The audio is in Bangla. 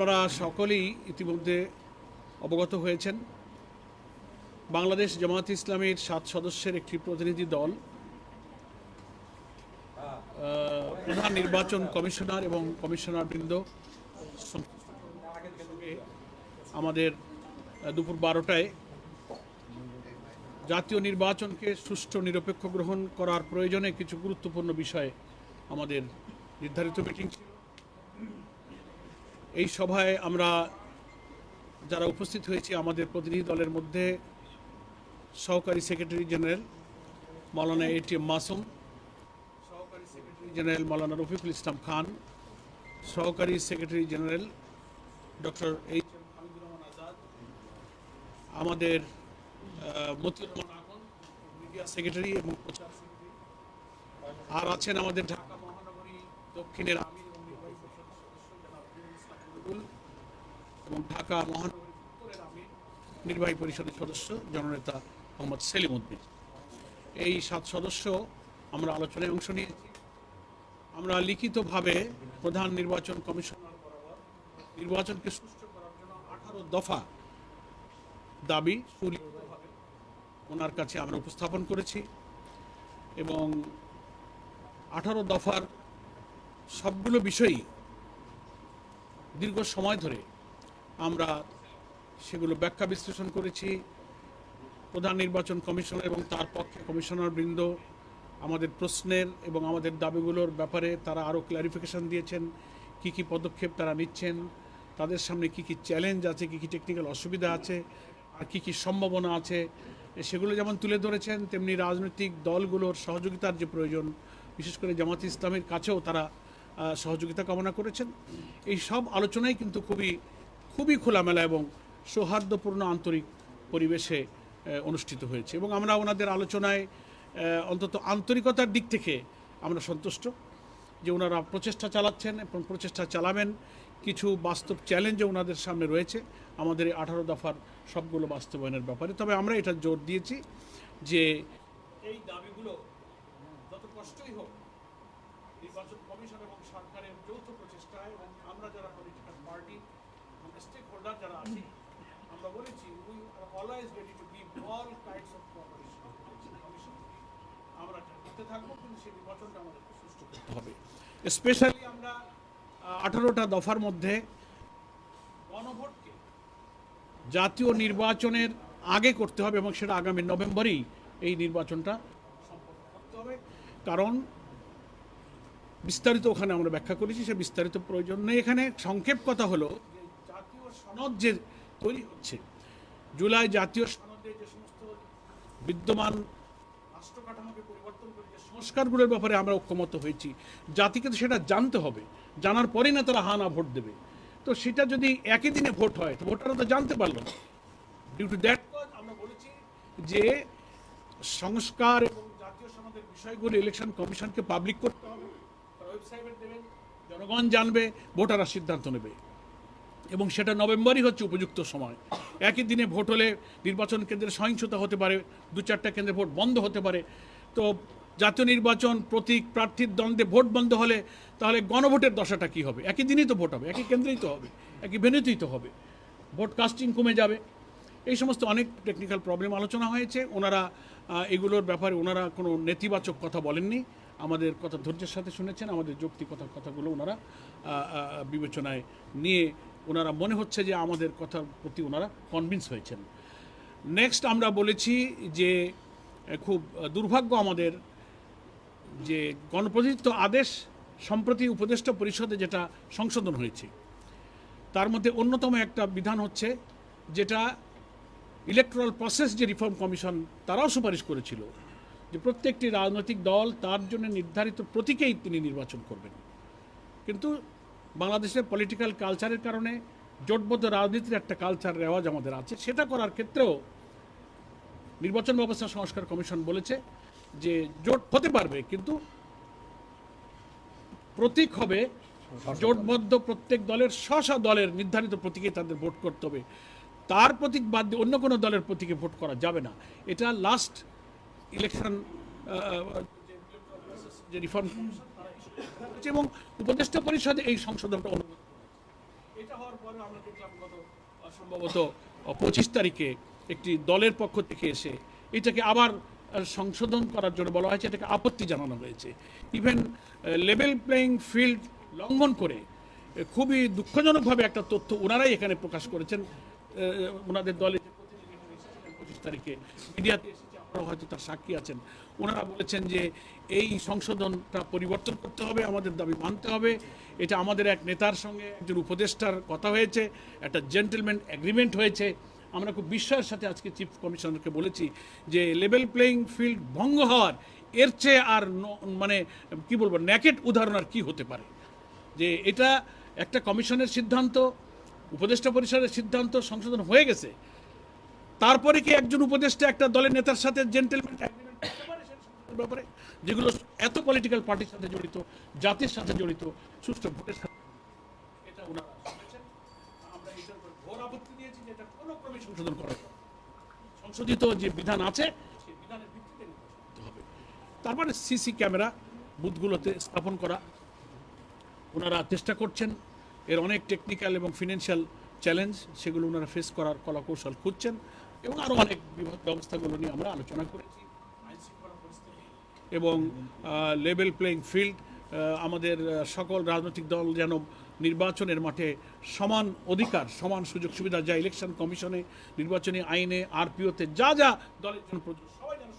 আপনারা সকলেই ইতিমধ্যে অবগত হয়েছেন। বাংলাদেশ জামাত ইসলামের সাত সদস্যের একটি প্রতিনিধি দল প্রধান নির্বাচন কমিশনার এবং কমিশনারবৃন্দ আমাদের দুপুর বারোটায় জাতীয় নির্বাচনকে সুষ্ঠু নিরপেক্ষ গ্রহণ করার প্রয়োজনে কিছু গুরুত্বপূর্ণ বিষয়ে আমাদের নির্ধারিত মিটিং ছিল। এই সভায় আমরা যারা উপস্থিত হয়েছি আমাদের প্রতিনিধি দলের মধ্যে সহকারী সেক্রেটারি জেনারেল মৌলানা এটিএম মাসুম, সহকারী সেক্রেটারি জেনারেল মৌলানা রফিকুল ইসলাম খান, সহকারী secretary general doctor H M Hamidur Rahman Azad, আমাদের মতিউর রহমান আকন মিডিয়া সেক্রেটারি এবং প্রচার সেক্রেটারি, আর আছেন আমাদের ঢাকা মহানগরী দক্ষিণের আমির এবং নির্বাহী পরিষদের সদস্য জনাব নুরুল ইসলাম এবং ঢাকা মহানগরী উত্তরের আমির নির্বাহী পরিষদের সদস্য, জননেতা মোহাম্মদ সেলিম উদ্দিন। এই সাত সদস্য আমরা আলোচনায় অংশ নিয়েছি। আমরা লিখিতভাবে প্রধান নির্বাচন কমিশনার নির্বাচনকে সুষ্ঠু করার জন্য আঠারো দফা দাবি ওনার কাছে আমরা উপস্থাপন করেছি এবং আঠারো দফার সবগুলো বিষয়ই দীর্ঘ সময় ধরে আমরা সেগুলো ব্যাখ্যা বিশ্লেষণ করেছি। প্রধান নির্বাচন কমিশনার এবং তার পক্ষে কমিশনার বৃন্দ আমাদের প্রশ্নের এবং আমাদের দাবিগুলোর ব্যাপারে তারা আরও ক্লারিফিকেশন দিয়েছেন। কি কি পদক্ষেপ তারা নিচ্ছেন, তাদের সামনে কি কি চ্যালেঞ্জ আছে, কি কি টেকনিক্যাল অসুবিধা আছে, আর কি কি সম্ভাবনা আছে, সেগুলো যেমন তুলে ধরেছেন, তেমনি রাজনৈতিক দলগুলোর সহযোগিতার যে প্রয়োজন, বিশেষ করে জামাত ইসলামের কাছেও তারা সহযোগিতা কামনা করেছেন। এই সব আলোচনাই কিন্তু খুবই খুবই খোলামেলা এবং সৌহার্দ্যপূর্ণ আন্তরিক পরিবেশে অনুষ্ঠিত হয়েছে এবং আমরা ওনাদের আলোচনায় অন্তত আন্তরিকতার দিক থেকে আমরা সন্তুষ্ট যে ওনারা প্রচেষ্টা চালাচ্ছেন এবং প্রচেষ্টা চালাবেন। কিছু বাস্তব চ্যালেঞ্জও ওনাদের সামনে রয়েছে। আমাদের এই আঠারো দফার সবগুলো বাস্তবায়নের ব্যাপারে। তবে আমরা এটা জোর দিয়েছি যে এই দাবিগুলো যত কষ্টই হোক, নির্বাচন কমিশন এবং সরকারের যৌথ প্রচেষ্টায় এবং আমরা যারা পলিটিক্যাল পার্টি আমরা স্টেক হোল্ডার যারা আছি আমরা বলেছি we are always ready to give all kinds of cooperation commission আমরা করতে থাকব কিন্তু সেই নির্বাচনটা আমাদেরকে সুষ্ঠু করতে হবে। স্পেশালি আমরা আঠারোটা দফার মধ্যে গণভোটকে জাতীয় নির্বাচনের আগে করতে হবে এবং সেটা আগামী নভেম্বরেই এই নির্বাচনটা সম্পন্ন করতে হবে। কারণ বিস্তারিত ওখানে আমরা ব্যাখ্যা করেছি, সে বিস্তারিত প্রয়োজন নেই। এখানে সংক্ষেপ কথা হলো, জাতীয় সনদ যে তৈরি হচ্ছে, জুলাই জাতীয় সনদে যে সমস্ত বিদ্যমান রাষ্ট্র কাঠামোকে পরিবর্তন করে যে সংস্কারগুলোর ব্যাপারে আমরা ঐক্যমত হয়েছি, জাতিকে তো সেটা জানতে হবে। জানার পরেই না তারা হানা ভোট দেবে। তো সেটা যদি একই দিনে ভোট হয়, তো ভোটাররা তো জানতে পারল না। ডিউ টু দ্যাট আমরা বলেছি যে সংস্কার এবং জাতীয় সনদের বিষয়গুলো ইলেকশন কমিশনকে পাবলিক করতে হবে। জনগণ জানবে, ভোটাররা সিদ্ধান্ত নেবে। এবং সেটা নভেম্বরই হচ্ছে উপযুক্ত সময়। একই দিনে ভোট হলে নির্বাচন কেন্দ্রে সহিংসতা হতে পারে, দু চারটা কেন্দ্রে ভোট বন্ধ হতে পারে। তো জাতীয় নির্বাচন প্রতীক প্রার্থীর দ্বন্দ্বে ভোট বন্ধ হলে তাহলে গণভোটের দশাটা কী হবে? একই দিনেই তো ভোট হবে, একই কেন্দ্রেই তো হবে, একই ভেন্যুতেই তো হবে। ভোট কাস্টিং কমে যাবে। এই সমস্ত অনেক টেকনিক্যাল প্রবলেম আলোচনা হয়েছে। ওনারা এগুলোর ব্যাপারে ওনারা কোনো নেতিবাচক কথা বলেননি। আমাদের কথা ধৈর্যের সাথে শুনেছেন, আমাদের যৌক্তিকতার কথাগুলো ওনারা বিবেচনায় নিয়ে ওনারা মনে হচ্ছে যে আমাদের কথার প্রতি ওনারা কনভিন্স হয়েছেন। নেক্সট আমরা বলেছি যে, খুব দুর্ভাগ্য আমাদের যে গণপ্রতিনিধিত্ব আদেশ সম্প্রতি উপদেষ্টা পরিষদে যেটা সংশোধন হয়েছে। তার মধ্যে অন্যতম একটা বিধান হচ্ছে যেটা ইলেকট্রাল প্রসেস যে রিফর্ম কমিশন তারাও সুপারিশ করেছিল। যে প্রত্যেকটি রাজনৈতিক দল তার জন্য নির্ধারিত প্রতীকেই তিনি নির্বাচন করবেন। কিন্তু বাংলাদেশের পলিটিক্যাল কালচারের কারণে জোটবদ্ধ রাজনীতির একটা কালচার রেওয়াজ আমাদের আছে। সেটা করার ক্ষেত্রেও নির্বাচন ব্যবস্থা সংস্কার কমিশন বলেছে যে জোট হতে পারবে, কিন্তু প্রতীক হবে জোটবদ্ধ প্রত্যেক দলের স্ব দলের নির্ধারিত প্রতীকে তাদের ভোট করতে হবে। তার প্রতীক বাদ দিয়ে অন্য কোনো দলের প্রতীকে ভোট করা যাবে না। এটা লাস্ট ইলেকশন যে রিফর্ম এবং উপদেষ্টা পরিষদে এই সংশোধনটা অনুমোদন এটা হওয়ার পরে আমরা দেখলাম গত সম্ভবত পঁচিশ তারিখে একটি দলের পক্ষ থেকে এসে এটাকে আবার সংশোধন করার জন্য বলা হয়েছে, এটাকে আপত্তি জানানো হয়েছে। ইভেন লেভেল প্লেয়িং ফিল্ড লঙ্ঘন করে খুবই দুঃখজনকভাবে একটা তথ্য ওনারাই এখানে প্রকাশ করেছেন। ওনাদের দলে পঁচিশ তারিখে মিডিয়াতে এসেছে আপনারা হয়তো তার সাক্ষী আছেন। ওনারা বলেছেন যে এই সংশোধনটা পরিবর্তন করতে হবে, আমাদের দাবি মানতে হবে। এটা আমাদের এক নেতার সঙ্গে একজন উপদেষ্টার কথা হয়েছে, একটা জেন্টেলম্যান এগ্রিমেন্ট হয়েছে। আমরা খুব বিস্ময়ের সাথে আজকে চিফ কমিশনারকে বলেছি যে লেভেল প্লেয়িং ফিল্ড ভঙ্গ হওয়ার, এর চেয়ে আর মানে কি বলব ন্যাকেট উদাহরণ আর কি হতে পারে? যে এটা একটা কমিশনের সিদ্ধান্ত, উপদেষ্টা পরিষদের সিদ্ধান্ত সংশোধন হয়ে গেছে। তারপরে কি একজন উপদেষ্টা একটা দলের নেতার সাথে জেন্টেলম্যান ব্যাপারে যেগুলো এত পলিটিক্যাল পার্টির সাথে জড়িত, জাতির সাথে জড়িত, সুষ্ঠু ভোটের সাথে সংশোধিত যে বিধান আছে, সেই বিধানের তারপরে সিসি ক্যামেরা বুথগুলোতে স্থাপন করা। ওনারা চেষ্টা করছেন, এর অনেক টেকনিক্যাল এবং ফিনান্সিয়াল চ্যালেঞ্জ সেগুলো ওনারা ফেস করার কলাকৌশল খুঁজছেন। এবং আরও অনেক বিভাগ ব্যবস্থাগুলো নিয়ে আমরা আলোচনা করেছি। এবং লেভেল প্লেইং ফিল্ড আমাদের সকল রাজনৈতিক দল যেন নির্বাচনের মাঠে সমান অধিকার, সমান সুযোগ সুবিধা, যা ইলেকশন কমিশনে নির্বাচনী আইনে আরপিওতে যা যা দলের জন্য সবাই যেন